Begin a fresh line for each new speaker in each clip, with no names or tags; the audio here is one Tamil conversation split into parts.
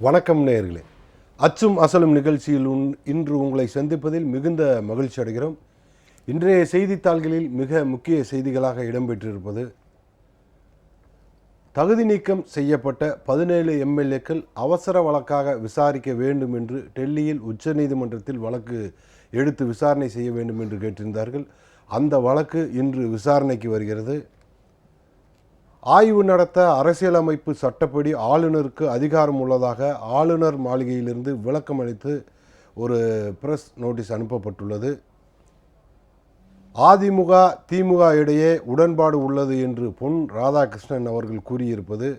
வணக்கம் நேயர்களே. அச்சும் அசலும் நிகழ்ச்சியில் உன்- இன்று உங்களை சந்திப்பதில் மிகுந்த மகிழ்ச்சி அடைகிறோம். இன்றைய செய்தித்தாள்களில் மிக முக்கிய செய்திகளாக இடம்பெற்றிருப்பது தகுதி நீக்கம் செய்யப்பட்ட பதினேழு எம்எல்ஏக்கள் அவசர வழக்காக விசாரிக்க வேண்டும் என்று டெல்லியில் உச்சநீதிமன்றத்தில் வழக்கு எடுத்து விசாரணை செய்ய வேண்டும் என்று கேட்டிருந்தார்கள். அந்த வழக்கு இன்று விசாரணைக்கு வருகிறது. ஆய்வு நடத்த அரசியலமைப்பு சட்டப்படி ஆளுநருக்கு அதிகாரம் உள்ளதாக ஆளுநர் மாளிகையிலிருந்து விளக்கம் அளித்து ஒரு பிரஸ் நோட்டீஸ் அனுப்பப்பட்டுள்ளது. அதிமுக திமுக இடையே உடன்பாடு உள்ளது என்று பொன் ராதாகிருஷ்ணன் அவர்கள் கூறியிருப்பது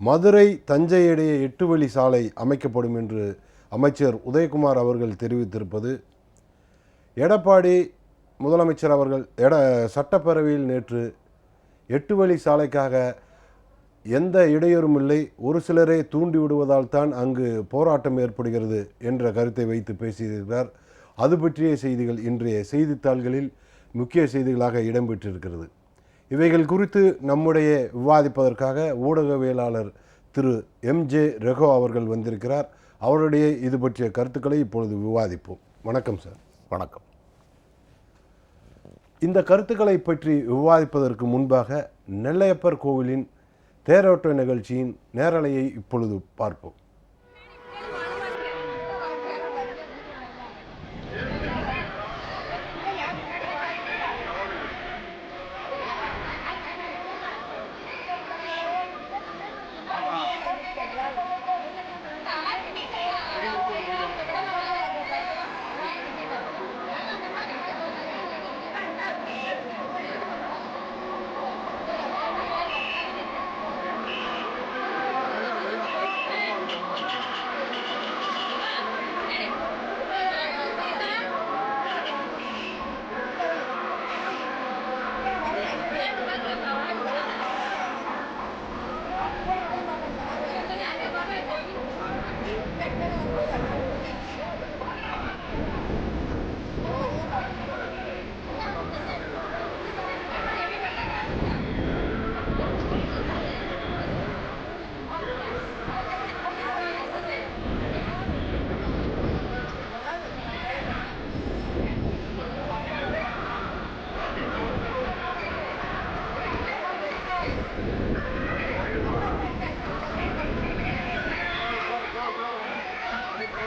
மதுரை தஞ்சை இடையே எட்டு வழி சாலை அமைக்கப்படும் என்று அமைச்சர் உதயகுமார் அவர்கள் தெரிவித்திருப்பது எடப்பாடி முதலமைச்சர் அவர்கள் எட சட்டப்பேரவையில் நேற்று எட்டு வழி சாலைக்காக எந்த இடையூறும் இல்லை. ஒரு சிலரை தூண்டி விடுவதால் தான் அங்கு போராட்டம் ஏற்படுகிறது என்ற கருத்தை வைத்து பேசியிருக்கிறார். அது பற்றிய செய்திகள் இன்றைய செய்தித்தாள்களில் முக்கிய செய்திகளாக இடம்பெற்றிருக்கிறது. இவைகள் குறித்து நம்முடைய விவாதிப்பதற்காக ஊடகவியலாளர் திரு எம்ஜே ரெகோ அவர்கள் வந்திருக்கிறார். அவருடைய இது பற்றிய கருத்துக்களை இப்பொழுது விவாதிப்போம். வணக்கம் சார்.
வணக்கம்.
இந்த கருத்துக்களை பற்றி விவாதிப்பதற்கு முன்பாக நெல்லையப்பர் கோவிலின் தேரோட்ட நிகழ்ச்சியின் நேரலையை இப்பொழுது பார்ப்போம்.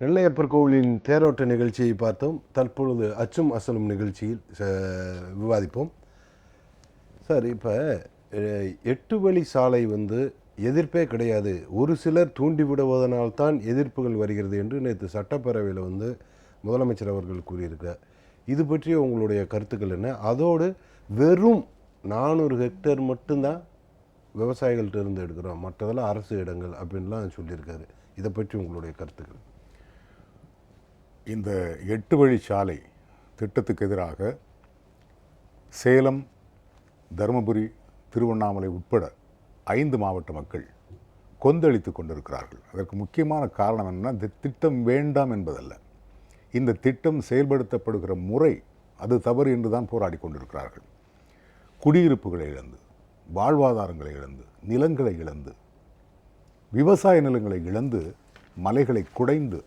நெல்லையப்பர் கோவிலின் தேரோட்ட நிகழ்ச்சியை பார்த்தோம். தற்பொழுது அச்சும் அசலும் நிகழ்ச்சியில் ச- விவாதிப்போம். சார் இப்போ எட்டு வழி சாலை வந்து எதிர்ப்பே கிடையாது. ஒரு சிலர் தூண்டிவிடுவதனால்தான் எதிர்ப்புகள் வருகிறது என்று நேற்று சட்டப்பேரவையில் வந்து முதலமைச்சர் அவர்கள் கூறியிருக்கார் இது பற்றி உங்களுடைய கருத்துக்கள் என்ன? அதோடு வெறும் நானூறு ஹெக்டேர் மட்டும்தான் விவசாயிகள்கிட்ட இருந்து எடுக்கிறோம். மற்றதெல்லாம் அரசு இடங்கள் அப்படின்லாம் சொல்லியிருக்காரு. இதை பற்றி உங்களுடைய கருத்துக்கள்?
இந்த எட்டு வழி சாலை திட்டத்துக்கு எதிராக சேலம் தருமபுரி திருவண்ணாமலை உட்பட ஐந்து மாவட்ட மக்கள் கொந்தளித்து கொண்டிருக்கிறார்கள். அதற்கு முக்கியமான காரணம் என்னென்னா இந்த திட்டம் வேண்டாம் என்பதல்ல. இந்த திட்டம் செயல்படுத்தப்படுகிற முறை அது தவறு என்று தான் போராடி கொண்டிருக்கிறார்கள். குடியிருப்புகளை இழந்து வாழ்வாதாரங்களை இழந்து நிலங்களை இழந்து விவசாய நிலங்களை இழந்து மலைகளை குடைந்து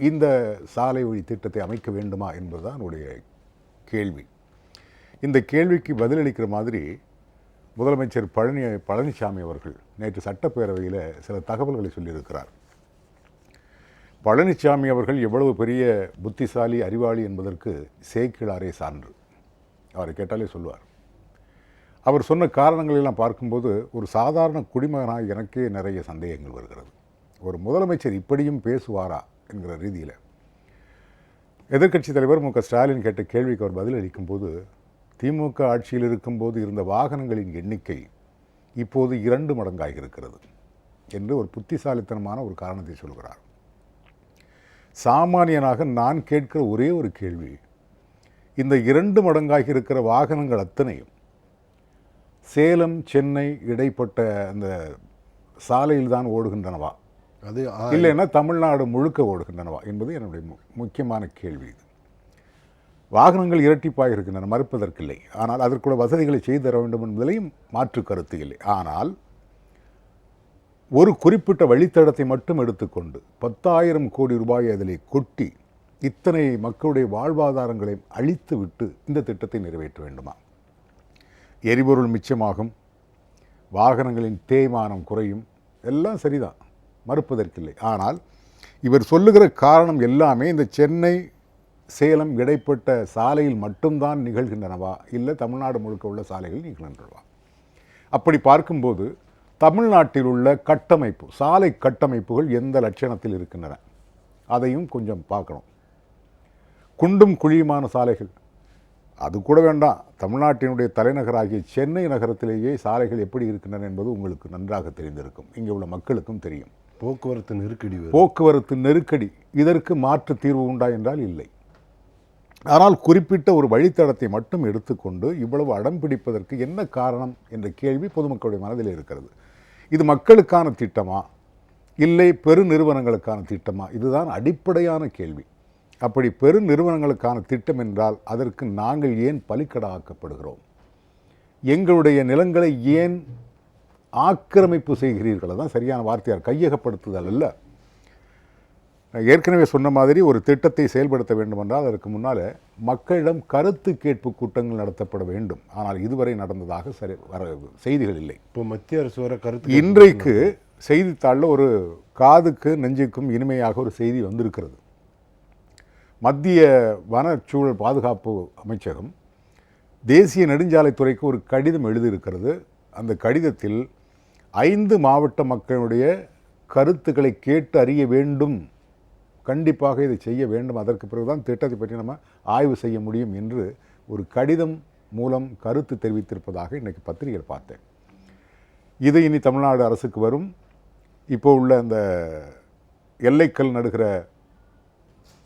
இந்த சாலை வழி திட்டத்தை அமைக்க வேண்டுமா என்பதுதான் என்னுடைய கேள்வி. இந்த கேள்விக்கு பதிலளிக்கிற மாதிரி முதலமைச்சர் பழனி பழனிசாமி அவர்கள் நேற்று சட்டப்பேரவையில் சில தகவல்களை சொல்லியிருக்கிறார். பழனிசாமி அவர்கள் எவ்வளவு பெரிய புத்திசாலி அறிவாளி என்பதற்கு சேக்கிழாரே சான்று. அவரை கேட்டாலே சொல்லுவார். அவர் சொன்ன காரணங்களை எல்லாம் பார்க்கும்போது ஒரு சாதாரண குடிமகனாக எனக்கே நிறைய சந்தேகங்கள் வருகிறது. ஒரு முதலமைச்சர் இப்படியும் பேசுவாரா? என்கிற ரீதியில். எதிர்க்கட்சித் தலைவர் மு. க. ஸ்டாலின் கேட்ட கேள்விக்கு அவர் பதிலளிக்கும் போது திமுக ஆட்சியில் இருக்கும்போது இருந்த வாகனங்களின் எண்ணிக்கை இப்போது இரண்டு மடங்காக இருக்கிறது என்று ஒரு புத்திசாலித்தனமான ஒரு காரணத்தை சொல்கிறார். சாமானியனாக நான் கேட்கிற ஒரே ஒரு கேள்வி இந்த இரண்டு மடங்காக இருக்கிற வாகனங்கள் அத்தனையும் சேலம் சென்னை இடைப்பட்ட அந்த சாலையில் தான் ஓடுகின்றனவா?
அது
இல்லைன்னா தமிழ்நாடு முழுக்க ஓடுகின்றனவா என்பது என்னுடைய மு- முக்கியமான கேள்வி இது. வாகனங்கள் இரட்டிப்பாக இருக்கின்றன மறுப்பதற்கில்லை. ஆனால் அதற்குள்ள வசதிகளை செய்து தர வேண்டும் என்பதிலையும் மாற்று கருத்து இல்லை. ஆனால் ஒரு குறிப்பிட்ட வழித்தடத்தை மட்டும் எடுத்துக்கொண்டு பத்தாயிரம் கோடி ரூபாய் அதிலே கொட்டி இத்தனை மக்களுடைய வாழ்வாதாரங்களை அழித்து விட்டு இந்த திட்டத்தை நிறைவேற்ற வேண்டுமா? எரிபொருள் மிச்சமாகும் வாகனங்களின் தேய்மானம் குறையும் எல்லாம் சரிதான். மறுப்பதற்கில்லை. ஆனால் இவர் சொல்லுகிற காரணம் எல்லாமே இந்த சென்னை சேலம் இடைப்பட்ட சாலையில் மட்டும்தான் நிகழ்கின்றனவா? இல்லை தமிழ்நாடு முழுக்க உள்ள சாலைகள் நிகழ்கின்றனவா? அப்படி பார்க்கும்போது தமிழ்நாட்டில் உள்ள கட்டமைப்பு சாலை கட்டமைப்புகள் எந்த லட்சணத்தில் இருக்கின்றன? அதையும் கொஞ்சம் பார்க்கணும். குண்டும் குழியுமான சாலைகள். அது கூட வேண்டாம். தமிழ்நாட்டினுடைய தலைநகராகிய சென்னை நகரத்திலேயே சாலைகள் எப்படி இருக்கின்றன என்பது உங்களுக்கு நன்றாக தெரிந்திருக்கும். இங்கே உள்ள மக்களுக்கும் தெரியும்.
போக்குவரத்து நெருக்கடி
போக்குவரத்து நெருக்கடி. இதற்கு மாற்று தீர்வு உண்டா என்றால் இல்லை. ஆனால் குறிப்பிட்ட ஒரு வழித்தடத்தை மட்டும் எடுத்துக்கொண்டு இவ்வளவு அடம் பிடிப்பதற்கு என்ன காரணம் என்ற கேள்வி பொதுமக்களுடைய மனதில் இருக்கிறது. இது மக்களுக்கான திட்டமா? இல்லை பெருநிறுவனங்களுக்கான திட்டமா? இதுதான் அடிப்படையான கேள்வி. அப்படி பெருநிறுவனங்களுக்கான திட்டம் என்றால் அதற்கு நாங்கள் ஏன் பலிக்கடாக்கப்படுகிறோம்? எங்களுடைய நிலங்களை ஏன் ஆக்கிரமிப்பு செய்கிறீர்கள் அதான் சரியான வார்த்தையார் கையகப்படுத்துதல் அல்ல ஏற்கனவே சொன்ன மாதிரி ஒரு திட்டத்தை செயல்படுத்த வேண்டுமென்றால் அதற்கு முன்னால் மக்களிடம் கருத்து கேட்பு கூட்டங்கள் நடத்தப்பட வேண்டும். ஆனால் இதுவரை நடந்ததாக சரி வர செய்திகள் இல்லை.
இப்போ மத்திய அரசு வர கருத்து
இன்றைக்கு செய்தித்தாளில் ஒரு காதுக்கு நெஞ்சுக்கும் இனிமையாக ஒரு செய்தி வந்திருக்கிறது. மத்திய வனச்சூழல் பாதுகாப்பு அமைச்சகம் தேசிய நெடுஞ்சாலைத்துறைக்கு ஒரு கடிதம் எழுதியிருக்கிறது. அந்த கடிதத்தில் ஐந்து மாவட்ட மக்களுடைய கருத்துக்களை கேட்டு அறிய வேண்டும். கண்டிப்பாக இதை செய்ய வேண்டும். அதற்கு பிறகுதான் திட்டத்தை பற்றி நம்ம ஆய்வு செய்ய முடியும் என்று ஒரு கடிதம் மூலம் கருத்து தெரிவித்திருப்பதாக இன்றைக்கு பத்திரிகையில் பார்த்தேன். இது இனி தமிழ்நாடு அரசுக்கு வரும். இப்போ உள்ள அந்த எல்லைக்கல் நடுகிற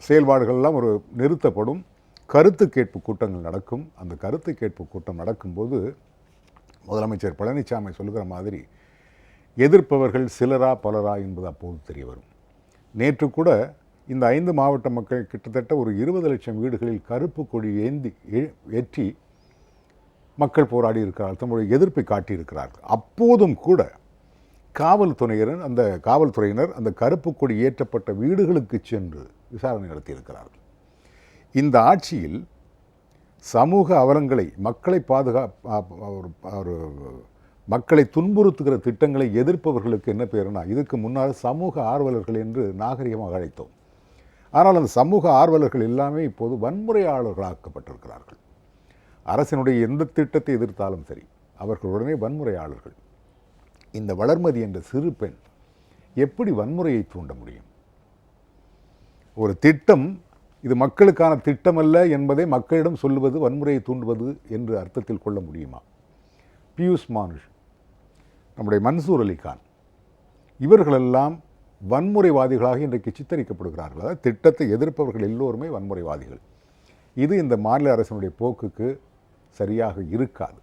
செயல்பாடுகள்லாம் ஒரு நிறுத்தப்படும். கருத்து கேட்பு கூட்டங்கள் நடக்கும். அந்த கருத்து கேட்பு கூட்டம் நடக்கும்போது முதலமைச்சர் பழனிசாமி சொல்லுகிற மாதிரி எதிர்ப்பவர்கள் சிலரா பலரா என்பது அப்போது தெரிய வரும் நேற்று கூட இந்த ஐந்து மாவட்ட மக்கள் கிட்டத்தட்ட ஒரு இருபது லட்சம் வீடுகளில் கருப்பு கொடி ஏந்தி ஏ- ஏற்றி மக்கள் போராடி இருக்கிறார்கள் தம்முடைய எதிர்ப்பை காட்டியிருக்கிறார்கள். அப்போதும் கூட காவல்துறையினர் அந்த காவல்துறையினர் அந்த கருப்பு கொடி ஏற்றப்பட்ட வீடுகளுக்கு சென்று விசாரணை நடத்தியிருக்கிறார்கள். இந்த ஆட்சியில் சமூக அவலங்களை மக்களை பாதுகா ஒரு மக்களை துன்புறுத்துகிற திட்டங்களை எதிர்ப்பவர்களுக்கு என்ன பேருனா இதுக்கு முன்னால் சமூக ஆர்வலர்கள் என்று நாகரிகமாக அழைத்தோம். ஆனால் அந்த சமூக ஆர்வலர்கள் எல்லாமே இப்போது வன்முறையாளர்களாக்கப்பட்டிருக்கிறார்கள். அரசினுடைய எந்த திட்டத்தை எதிர்த்தாலும் சரி அவர்களுடனே வன்முறையாளர்கள். இந்த வளர்மதி என்ற சிறு பெண் எப்படி வன்முறையை தூண்ட முடியும்? ஒரு திட்டம் இது மக்களுக்கான திட்டம் அல்ல என்பதை மக்களிடம் சொல்லுவது வன்முறையை தூண்டுவது என்று அர்த்தத்தில் கொள்ள முடியுமா? பியூஷ் மானுஷ் நம்முடைய மன்சூர் அலிகான் இவர்களெல்லாம் வன்முறைவாதிகளாக இன்றைக்கு சித்தரிக்கப்படுகிறார்கள். அதாவது திட்டத்தை எதிர்ப்பவர்கள் எல்லோருமே வன்முறைவாதிகள். இது இந்த மாநில அரசினுடைய போக்குக்கு சரியாக இருக்காது.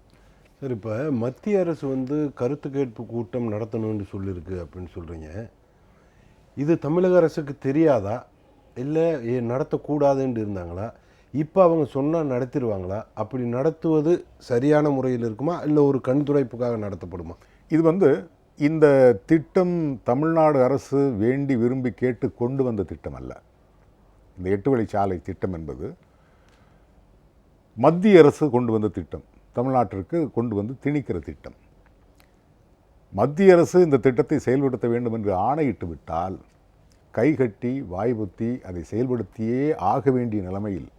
சார் இப்போ மத்திய அரசு வந்து கருத்து கேட்பு கூட்டம் நடத்தணும்னு சொல்லியிருக்கு அப்படின்னு சொல்கிறீங்க இது தமிழக அரசுக்கு தெரியாதா? இல்லை நடத்தக்கூடாதுன்னு இருந்தாங்களா? இப்போ அவங்க சொன்னால் நடத்திடுவாங்களா? அப்படி நடத்துவது சரியான முறையில் இருக்குமா? இல்லை ஒரு கண்துடைப்புக்காக நடத்தப்படுமா?
இது வந்து இந்த திட்டம் தமிழ்நாடு அரசு வேண்டி விரும்பி கேட்டு கொண்டு வந்த திட்டம் அல்ல இந்த எட்டு வழிச்சாலை திட்டம் என்பது மத்திய அரசு கொண்டு வந்த திட்டம் தமிழ்நாட்டிற்கு கொண்டு வந்து திணிக்கிற திட்டம். மத்திய அரசு இந்த திட்டத்தை செயல்படுத்த வேண்டும் என்று ஆணையிட்டு விட்டால் கைகட்டி வாய்புத்தி அதை செயல்படுத்தியே ஆக வேண்டிய நிலைமையில்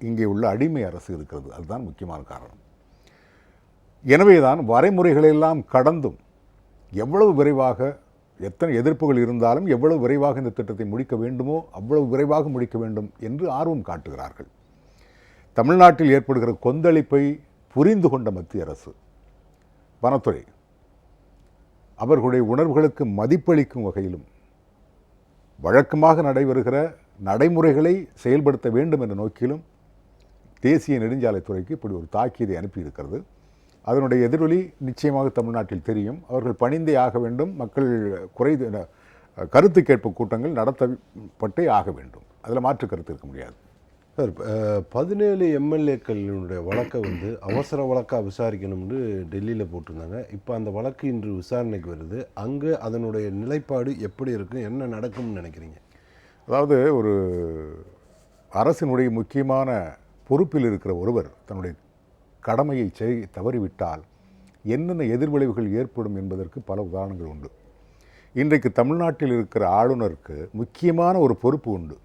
இங்கே உள்ள அடிமை அரசு இருக்கிறது. அதுதான் முக்கியமான காரணம். எனவேதான் வரைமுறைகளெல்லாம் கடந்தும் எவ்வளவு விரைவாக எத்தனை எதிர்ப்புகள் இருந்தாலும் எவ்வளவு விரைவாக இந்த திட்டத்தை முடிக்க வேண்டுமோ அவ்வளவு விரைவாக முடிக்க வேண்டும் என்று ஆர்வம் காட்டுகிறார்கள். தமிழ்நாட்டில் ஏற்படுகிற கொந்தளிப்பை புரிந்து கொண்ட மத்திய அரசு வனத்துறை அவர்களுடைய உணர்வுகளுக்கு மதிப்பளிக்கும் வகையிலும் வழக்கமாக நடைபெறுகிற நடைமுறைகளை செயல்படுத்த வேண்டும் என்ற நோக்கிலும் தேசிய நெடுஞ்சாலைத்துறைக்கு இப்படி ஒரு தாக்கீதை அனுப்பியிருக்கிறது. அதனுடைய எதிரொலி நிச்சயமாக தமிழ்நாட்டில் தெரியும். அவர்கள் பணிந்தே ஆக வேண்டும். மக்கள் குறை கருத்து கேட்பு கூட்டங்கள் நடத்தப்பட்டே ஆக வேண்டும். அதில் மாற்று கருத்து இருக்க முடியாது.
சார் பதினேழு எம்எல்ஏக்களினுடைய வழக்கை வந்து அவசர வழக்காக விசாரிக்கணும்னு டெல்லியில் போட்டிருந்தாங்க. இப்போ அந்த வழக்கு இன்று விசாரணைக்கு வருது. அங்கே அதனுடைய நிலைப்பாடு எப்படி இருக்கும் என்ன நடக்கும்னு நினைக்கிறீங்க?
அதாவது ஒரு அரசினுடைய முக்கியமான பொறுப்பில் இருக்கிற ஒருவர் தன்னுடைய கடமையை செய் தவறிவிட்டால் என்னென்ன எதிர்விளைவுகள் ஏற்படும் என்பதற்கு பல உதாரணங்கள் உண்டு. இன்றைக்கு தமிழ்நாட்டில் இருக்கிற ஆளுநருக்கு முக்கியமான ஒரு பொறுப்பு உண்டு.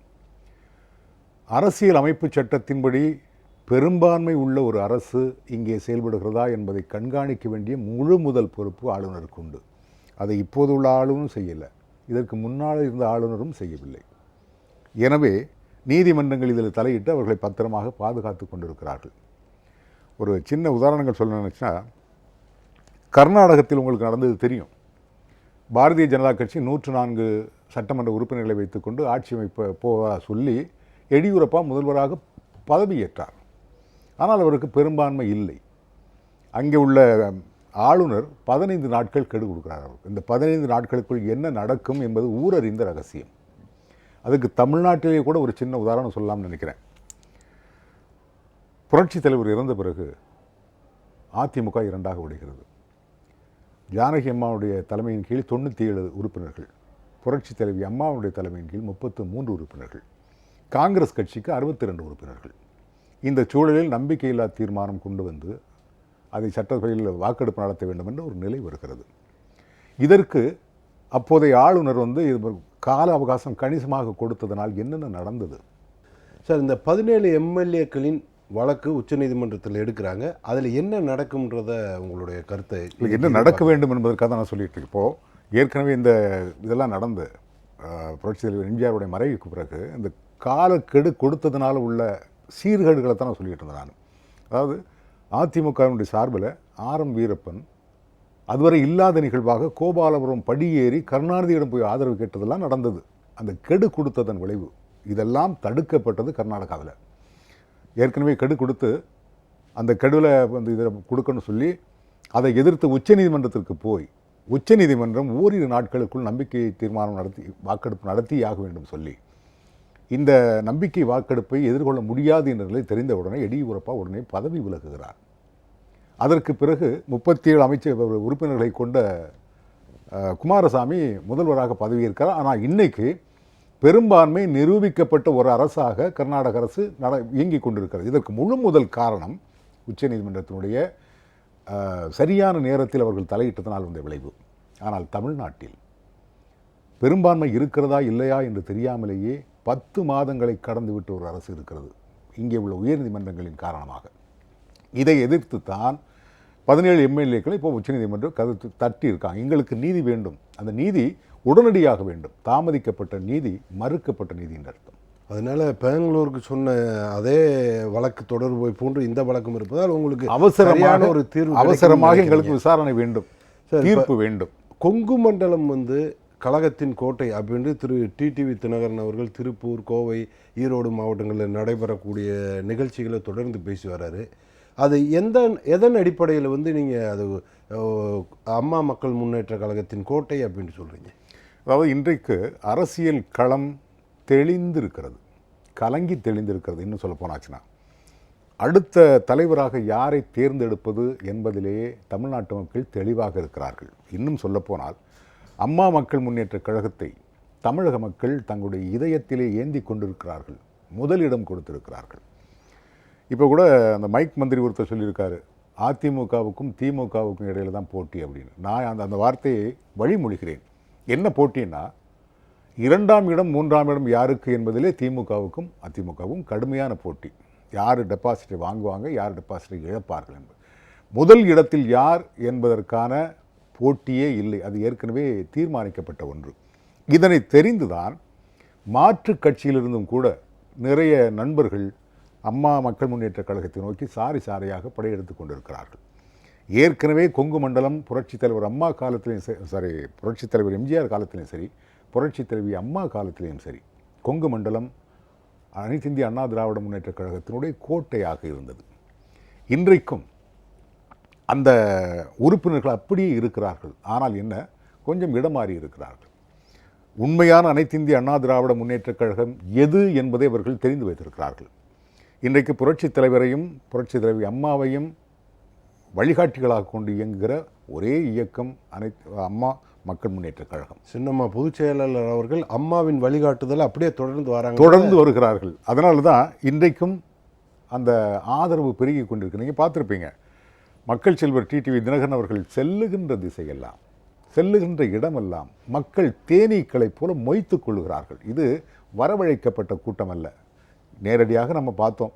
அரசியல் அமைப்பு சட்டத்தின்படி பெரும்பான்மை உள்ள ஒரு அரசு இங்கே செயல்படுகிறதா என்பதை கண்காணிக்க வேண்டிய முழு முதல் பொறுப்பு ஆளுநருக்கு உண்டு. அதை இப்போது உள்ள ஆளுநரும் செய்யலை. இதற்கு முன்னால் இருந்த ஆளுநரும் செய்யவில்லை. எனவே நீதிமன்றங்கள் இதில் தலையிட்டு அவர்களை பத்திரமாக பாதுகாத்து கொண்டிருக்கிறார்கள். ஒரு சின்ன உதாரணங்கள் சொல்ல நினச்சா கர்நாடகத்தில் உங்களுக்கு நடந்தது தெரியும். பாரதிய ஜனதா கட்சி நூற்று நான்கு சட்டமன்ற உறுப்பினர்களை வைத்துக்கொண்டு ஆட்சி அமைப்ப போவதாக சொல்லி எடியூரப்பா முதல்வராக பதவியேற்றார். ஆனால் அவருக்கு பெரும்பான்மை இல்லை. அங்கே உள்ள ஆளுநர் பதினைந்து நாட்கள் கெடு கொடுக்குறார் அவருக்கு. இந்த பதினைந்து நாட்களுக்குள் என்ன நடக்கும் என்பது ஊரறிந்த ரகசியம். அதுக்கு தமிழ்நாட்டிலேயே கூட ஒரு சின்ன உதாரணம் சொல்லலாம்னு நினைக்கிறேன். புரட்சித் தலைவர் இறந்த பிறகு அதிமுக இரண்டாக உடைகிறது. ஜானகி அம்மாவுடைய தலைமையின் கீழ் தொண்ணூற்றி ஏழு உறுப்பினர்கள் புரட்சி தலைவி அம்மாவுடைய தலைமையின் கீழ் முப்பத்து மூன்று உறுப்பினர்கள் காங்கிரஸ் கட்சிக்கு அறுபத்தி ரெண்டு உறுப்பினர்கள். இந்த சூழலில் நம்பிக்கையில்லா தீர்மானம் கொண்டு வந்து அதை சட்டசபையில் வாக்கெடுப்பு நடத்த வேண்டும் என்ற ஒரு நிலை வருகிறது. இதற்கு அப்போதைய ஆளுநர் வந்து இது கால அவகாசம் கணிசமாக கொடுத்ததனால் என்னென்ன நடந்தது?
சார் இந்த பதினேழு எம்எல்ஏக்களின் வழக்கு உச்சநீதிமன்றத்தில் எடுக்கிறாங்க. அதில் என்ன நடக்கும்ன்றத உங்களுடைய கருத்தை
இல்லை என்ன நடக்க வேண்டும் என்பதற்காக தான் நான் சொல்லிட்டு இருக்கேன். இப்போது ஏற்கனவே இந்த இதெல்லாம் நடந்து அஹ், புரட்சித் தலைவர் எம்ஜிஆருடைய மறைவுக்கு பிறகு இந்த காலக்கெடு கொடுத்ததுனால உள்ள சீர்கேடுகளை தான் நான் சொல்லிட்டு இருந்தேன் நான். அதாவது அதிமுகவினுடைய சார்பில் ஆர் எம் வீரப்பன் அதுவரை இல்லாத நிகழ்வாக கோபாலபுரம் படியேறி கருணாநிதியிடம் போய் ஆதரவு கேட்டதெல்லாம் நடந்தது. அந்த கெடு கொடுத்ததன் விளைவு இதெல்லாம் தடுக்கப்பட்டது கர்நாடகாவில். ஏற்கனவே கெடு கொடுத்து அந்த கெடுவில் வந்து இதை கொடுக்கணும்னு சொல்லி அதை எதிர்த்து உச்சநீதிமன்றத்திற்கு போய் உச்சநீதிமன்றம் ஓரிரு நாட்களுக்குள் நம்பிக்கை தீர்மானம் நடத்தி வாக்கெடுப்பு நடத்தி ஆக வேண்டும் சொல்லி இந்த நம்பிக்கை வாக்கெடுப்பை எதிர்கொள்ள முடியாது என்ற நிலை தெரிந்த உடனே எடியூரப்பா உடனே பதவி விலகுகிறார். அதற்கு பிறகு முப்பத்தி ஏழு அமைச்சர் உறுப்பினர்களை கொண்ட குமாரசாமி முதல்வராக பதவியேற்கிறார். ஆனால் இன்றைக்கு பெரும்பான்மை நிரூபிக்கப்பட்ட ஒரு அரசாக கர்நாடக அரசு நட இயங்கிக் கொண்டிருக்கிறது. இதற்கு முழு முதல் காரணம் உச்சநீதிமன்றத்தினுடைய சரியான நேரத்தில் அவர்கள் தலையிட்டதனால் வந்த விளைவு. ஆனால் தமிழ்நாட்டில் பெரும்பான்மை இருக்கிறதா இல்லையா என்று தெரியாமலேயே பத்து மாதங்களை கடந்துவிட்டு ஒரு அரசு இருக்கிறது. இங்கே உள்ள உயர்நீதிமன்றங்களின் காரணமாக. இதை எதிர்த்து தான் பதினேழு எம்எல்ஏக்களை இப்போ உச்சநீதிமன்றம் கருத்து தட்டி இருக்காங்க எங்களுக்கு நீதி வேண்டும். அந்த நீதி உடனடியாக வேண்டும். தாமதிக்கப்பட்ட நீதி மறுக்கப்பட்ட நீதி என்று அர்த்தம்.
அதனால பெங்களூருக்கு சொன்ன அதே வழக்கு தொடர்பை போன்று இந்த வழக்கம் இருப்பதால் உங்களுக்கு
அவசரமாக
சரியான ஒரு தீர்வு
அவசரமாக எங்களுக்கு. விசாரணை வேண்டும். தீர்ப்பு வேண்டும்.
கொங்கு மண்டலம் வந்து கழகத்தின் கோட்டை அப்படின்னு திரு டிடிவி தினகரன் அவர்கள் திருப்பூர் கோவை ஈரோடு மாவட்டங்களில் நடைபெறக்கூடிய நிகழ்ச்சிகளை தொடர்ந்து பேசி வராரு. அது எந்த எதன் அடிப்படையில் வந்து நீங்கள் அது அம்மா மக்கள் முன்னேற்ற கழகத்தின் கோட்டை அப்படின்னு சொல்கிறீங்க
அதாவது இன்றைக்கு அரசியல் களம் தெளிந்திருக்கிறது கலங்கி தெளிந்திருக்கிறது இன்னும் சொல்ல போனாச்சுன்னா. அடுத்த தலைவராக யாரை தேர்ந்தெடுப்பது என்பதிலேயே தமிழ்நாட்டு மக்கள் தெளிவாக இருக்கிறார்கள். இன்னும் சொல்லப்போனால் அம்மா மக்கள் முன்னேற்ற கழகத்தை தமிழக மக்கள் தங்களுடைய இதயத்திலே ஏந்தி கொண்டிருக்கிறார்கள் முதலிடம் கொடுத்திருக்கிறார்கள். இப்போ கூட அந்த மைக் மந்திரி ஒருத்தர் சொல்லியிருக்காரு அதிமுகவுக்கும் திமுகவுக்கும் இடையில தான் போட்டி அப்படின்னு. நான் அந்த அந்த வார்த்தையை வழிமொழிகிறேன். என்ன போட்டின்னா இரண்டாம் இடம் மூன்றாம் இடம் யாருக்கு என்பதிலே திமுகவுக்கும் அதிமுகவும் கடுமையான போட்டி. யார் டெபாசிட்டை வாங்குவாங்க யார் டெபாசிட்டை இழப்பார்கள் என்பது. முதல் இடத்தில் யார் என்பதற்கான போட்டியே இல்லை. அது ஏற்கனவே தீர்மானிக்கப்பட்ட ஒன்று. இதனை தெரிந்துதான் மாற்று கட்சியிலிருந்தும் கூட நிறைய நண்பர்கள் அம்மா மக்கள் முன்னேற்ற கழகத்தை நோக்கி சாரி சாரியாக படையெடுத்து கொண்டிருக்கிறார்கள். ஏற்கனவே கொங்கு மண்டலம் புரட்சித் தலைவர் அம்மா காலத்திலையும் சரி சாரி புரட்சித் தலைவர் எம்ஜிஆர் காலத்திலையும் சரி புரட்சித் தலைவி அம்மா காலத்திலையும் சரி கொங்கு மண்டலம் அனைத்து இந்திய அண்ணா திராவிட முன்னேற்ற கழகத்தினுடைய கோட்டையாக இருந்தது. இன்றைக்கும் அந்த உறுப்பினர்கள் அப்படியே இருக்கிறார்கள். ஆனால் என்ன? கொஞ்சம் இடமாறி இருக்கிறார்கள். உண்மையான அனைத்திந்திய அண்ணா திராவிட முன்னேற்றக் கழகம் எது என்பதை அவர்கள் தெரிந்து வைத்திருக்கிறார்கள். இன்றைக்கு புரட்சித் தலைவரையும் புரட்சித் தலைவி அம்மாவையும் வழிகாட்டிகளாக கொண்டு இயங்குகிற ஒரே இயக்கம் அனைத்து அம்மா மக்கள் முன்னேற்றக் கழகம்.
சின்னம்மா பொதுச் செயலாளர் அவர்கள் அம்மாவின் வழிகாட்டுதல் அப்படியே தொடர்ந்து வராங்க.
தொடர்ந்து வருகிறார்கள். அதனால தான் இன்றைக்கும் அந்த ஆதரவு பெருகி கொண்டிருக்கு. நீங்கள் பார்த்துருப்பீங்க மக்கள் செல்வர் டிடிவி தினகரன் அவர்கள் செல்லுகின்ற திசையெல்லாம் செல்லுகின்ற இடமெல்லாம் மக்கள் தேனீக்களைப் போல மொய்த்துக் கொள்கிறார்கள் இது வரவழைக்கப்பட்ட கூட்டம் அல்ல நேரடியாக நம்ம பார்த்தோம்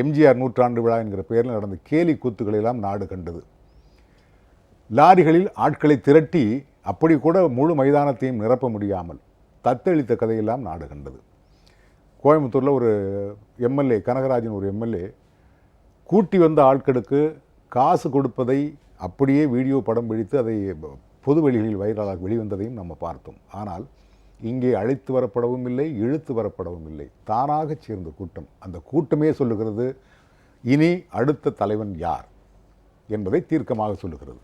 எம்ஜிஆர் நூற்றாண்டு விழா என்கிற பெயரில் நடந்த கேலி கூத்துக்களை எல்லாம் நாடு கண்டது. லாரிகளில் ஆட்களை திரட்டி அப்படி கூட முழு மைதானத்தையும் நிரப்ப முடியாமல் தத்தளித்த கதையெல்லாம் நாடு கண்டது. கோயம்புத்தூரில் ஒரு எம்எல்ஏ கனகராஜன் ஒரு எம்எல்ஏ கூட்டி வந்த ஆட்களுக்கு காசு கொடுப்பதை அப்படியே வீடியோ படம் பிடித்து அதை பொது வெளிகளில் வைரலாக வெளிவந்ததையும் நம்ம பார்த்தோம். ஆனால் இங்கே அழைத்து வரப்படவும் இல்லை இழுத்து வரப்படவும் இல்லை. தானாக சேர்ந்த கூட்டம். அந்த கூட்டமே சொல்லுகிறது இனி அடுத்த தலைவன் யார் என்பதை தீர்க்கமாக சொல்லுகிறது.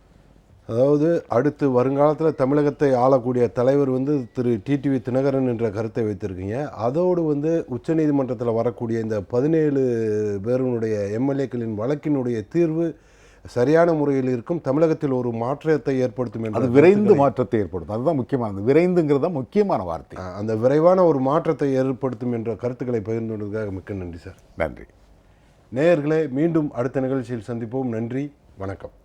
அதாவது அடுத்து வருங்காலத்தில் தமிழகத்தை ஆளக்கூடிய தலைவர் வந்து திரு. டிடிவி தினகரன் என்ற கருத்தை வைத்திருக்கீங்க. அதோடு வந்து உச்சநீதிமன்றத்தில் வரக்கூடிய இந்த பதினேழு பேருனுடைய எம்எல்ஏக்களின் வழக்கினுடைய தீர்வு சரியான முறையில் இருக்கும் தமிழகத்தில் ஒரு மாற்றத்தை ஏற்படுத்தும் என்ற
அது விரைந்து மாற்றத்தை ஏற்படுத்தும். அதுதான் முக்கியமானது விரைந்துங்கிறது தான் முக்கியமான வார்த்தை.
அந்த விரைவான ஒரு மாற்றத்தை ஏற்படுத்தும் என்ற கருத்துக்களை பகிர்ந்து கொண்டதுக்காக மிக்க நன்றி சார்.
நன்றி.
நேயர்களே மீண்டும் அடுத்த நிகழ்ச்சியில் சந்திப்போம். நன்றி வணக்கம்.